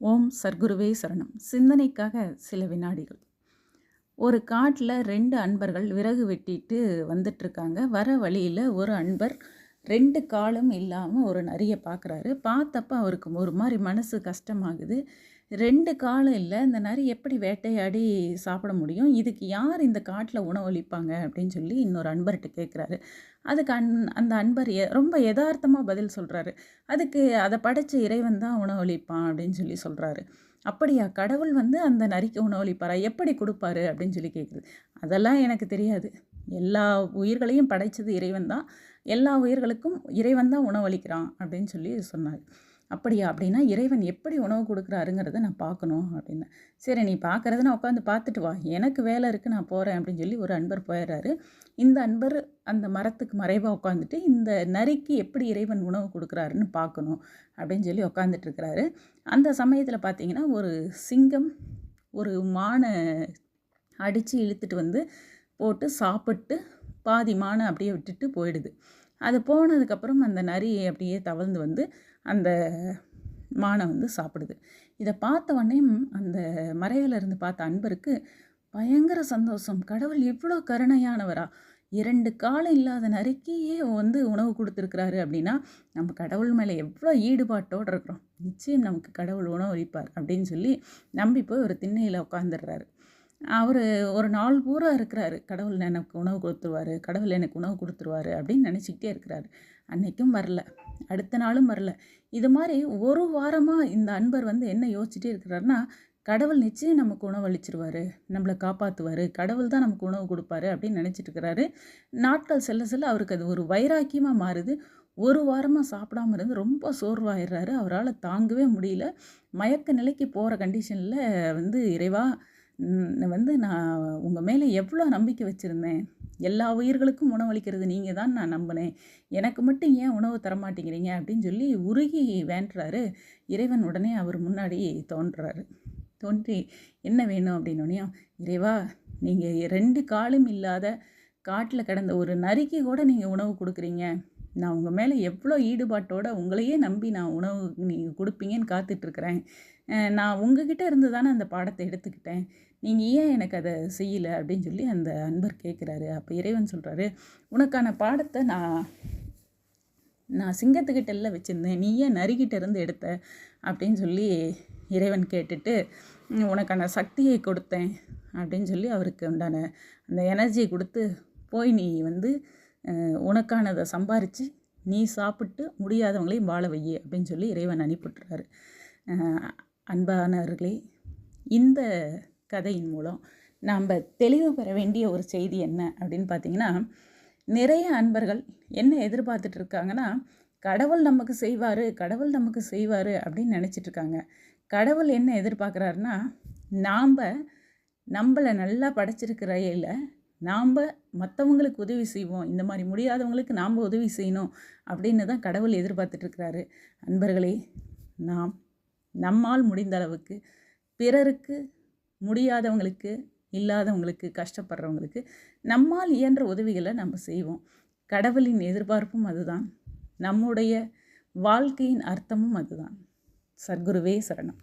ஓம் சர்க்குருவே சரணம். சிந்தனைக்காக சில வினாடிகள். ஒரு காட்டில் ரெண்டு அன்பர்கள் விறகு வெட்டிட்டு வந்துட்டுருக்காங்க வர வழியில் ஒரு அன்பர் ரெண்டு காலும் இல்லாமல் ஒரு நரியை பார்க்குறாரு பார்த்தப்ப அவருக்கு ஒரு மாதிரி மனசு கஷ்டமாகுது. ரெண்டு காலம் இல்லை. இந்த நரி எப்படி வேட்டையாடி சாப்பிட முடியும்? இதுக்கு யார் இந்த காட்டில் உணவளிப்பாங்க அப்படின்னு சொல்லி இன்னொரு அன்பர்கிட்ட கேட்குறாரு அதுக்கு அன் அந்த அன்பர் எ ரொம்ப யதார்த்தமாக பதில் சொல்கிறாரு அதுக்கு அதை படைச்ச இறைவன் தான் உணவளிப்பான் அப்படின்னு சொல்லி சொல்கிறாரு அப்படியா? கடவுள் வந்து அந்த நரிக்கு உணவளிப்பாரா எப்படி கொடுப்பாரு? அப்படின்னு சொல்லி கேட்குது அதெல்லாம் எனக்கு தெரியாது. எல்லா உயிர்களையும் படைத்தது இறைவன் தான். எல்லா உயிர்களுக்கும் இறைவன் தான் உணவளிக்கிறான் அப்படின்னு சொல்லி சொன்னார். அப்படியா? அப்படின்னா இறைவன் எப்படி உணவு கொடுக்குறாருங்கிறத நான் பார்க்கணும் அப்படின்னு. சரி நீ பார்க்குறத நான் உட்காந்து பார்த்துட்டு வா. எனக்கு வேலை இருக்குது நான் போகிறேன் அப்படின்னு சொல்லி ஒரு அன்பர் போயிடுறாரு. இந்த அன்பர் அந்த மரத்துக்கு மறைவாக உட்காந்துட்டு இந்த நரிக்கு எப்படி இறைவன் உணவு கொடுக்குறாருன்னு பார்க்கணும் அப்படின்னு சொல்லி உட்காந்துட்டு இருக்கிறாரு. அந்த சமயத்தில் பார்த்தீங்கன்னா ஒரு சிங்கம் ஒரு மானை அடித்து இழுத்துட்டு வந்து போட்டு சாப்பிட்டு பாதி மானை அப்படியே விட்டுட்டு போயிடுது. அது போனதுக்கப்புறம் அந்த நரி அப்படியே தவழ்ந்து வந்து அந்த மானை வந்து சாப்பிடுது. இதை பார்த்த உடனே அந்த மறைவிலிருந்து பார்த்த அன்பருக்கு பயங்கர சந்தோஷம். கடவுள் இவ்வளோ கருணையானவரா. இரண்டு காலம் இல்லாத நறுக்கியே வந்து உணவு கொடுத்துருக்குறாரு அப்படின்னா நம்ம கடவுள் மேலே எவ்வளோ ஈடுபாட்டோடு இருக்கிறோம். நிச்சயம் நமக்கு கடவுள் உணவு அளிப்பார் அப்படின்னு சொல்லி நம்பி போய் ஒரு திண்ணையில் உட்காந்துடுறாரு அவர் ஒரு நாள் பூரா இருக்கிறாரு. கடவுள் எனக்கு உணவு கொடுத்துருவாரு கடவுள் எனக்கு உணவு கொடுத்துருவாரு அப்படின்னு நினச்சிக்கிட்டே இருக்கிறாரு. அன்னைக்கும் வரல. அடுத்த நாளும் வரல. இது மாதிரி ஒரு வாரமாக இந்த அன்பர் வந்து என்ன யோசிச்சுட்டே இருக்கிறாருன்னா கடவுள் நிச்சயம் நமக்கு உணவு அளிச்சிருவார் நம்மளை காப்பாற்றுவார் கடவுள் தான் நமக்கு உணவு கொடுப்பாரு அப்படின்னு நினச்சிட்டு இருக்கிறாரு. நாட்கள் செல்ல செல்ல அவருக்கு அது ஒரு வைராக்கியமாக மாறுது. ஒரு வாரமாக சாப்பிடாம இருந்து ரொம்ப சோர்வாயிடுறாரு. அவரால் தாங்கவே முடியல. மயக்க நிலைக்கு போகிற கண்டிஷனில் வந்து இறைவா வந்து நான் உங்கள் மேலே எவ்வளோ நம்பிக்கை வச்சுருந்தேன். எல்லா உயிர்களுக்கும் உணவளிக்கிறது நீங்கள் தான் நான் நம்பினேன். எனக்கு மட்டும் ஏன் உணவு தரமாட்டேங்கிறீங்க அப்படின்னு சொல்லி உருகி வேண்டுறாரு. இறைவன் உடனே அவர் முன்னாடி தோன்றுறாரு தோன்றி என்ன வேணும் அப்படின்னோடனையும் இறைவா நீங்கள் ரெண்டு காலும் இல்லாத காட்டில் கிடந்த ஒரு நரிக்கு கூட நீங்கள் உணவு கொடுக்குறீங்க. நான் உங்கள் மேலே எவ்வளோ ஈடுபாட்டோடு உங்களையே நம்பி நான் உணவு நீங்கள் கொடுப்பீங்கன்னு காத்துட்ருக்குறேன். நான் உங்ககிட்ட இருந்து தானே அந்த பாடத்தை எடுத்துக்கிட்டேன். நீங்கள் ஏன் எனக்கு அதை செய்யலை அப்படின்னு சொல்லி அந்த அன்பர் கேட்குறாரு அப்போ இறைவன் சொல்கிறாரு உனக்கான பாடத்தை நான் நான் சிங்கத்துக்கிட்ட எல்லாம் வச்சுருந்தேன். நீ ஏன் நரிக்கிட்ட இருந்து எடுத்த? அப்படின்னு சொல்லி இறைவன் கேட்டுட்டு உனக்கான சக்தியை கொடுத்தேன். அப்படின்னு சொல்லி அவருக்கு உண்டான அந்த எனர்ஜியை கொடுத்து போய் நீ வந்து உனக்கானதை சம்பாரித்து நீ சாப்பிட்டு முடியாதவங்களையும் வாழ வை அப்படின்னு சொல்லி இறைவன் அனுப்பிட்டுறாரு அன்பானவர்களே இந்த கதையின் மூலம் நாம் தெளிவு பெற வேண்டிய ஒரு செய்தி என்ன அப்படின்னு பார்த்தீங்கன்னா நிறைய அன்பர்கள் என்ன எதிர்பார்த்துட்டு இருக்காங்கன்னா கடவுள் நமக்கு செய்வார் கடவுள் நமக்கு செய்வார் அப்படின்னு நினச்சிட்ருக்காங்க கடவுள் என்ன எதிர்பார்க்குறாருன்னா நாம் நம்மளை நல்லா படைச்சிருக்கிறையில் நாம் மற்றவங்களுக்கு உதவி செய்வோம். இந்த மாதிரி முடியாதவங்களுக்கு நாம் உதவி செய்யணும் அப்படின்னு தான் கடவுள் எதிர்பார்த்துட்ருக்கிறாரு. அன்பர்களே நாம் நம்மால் முடிந்த அளவுக்கு பிறருக்கு முடியாதவங்களுக்கு இல்லாதவங்களுக்கு கஷ்டப்படுறவங்களுக்கு நம்மால் இயன்ற உதவிகளை நம்ம செய்வோம். கடவுளின் எதிர்பார்ப்பும் அதுதான். நம்முடைய வாழ்க்கையின் அர்த்தமும் அதுதான். சர்க்குருவே சரணம்.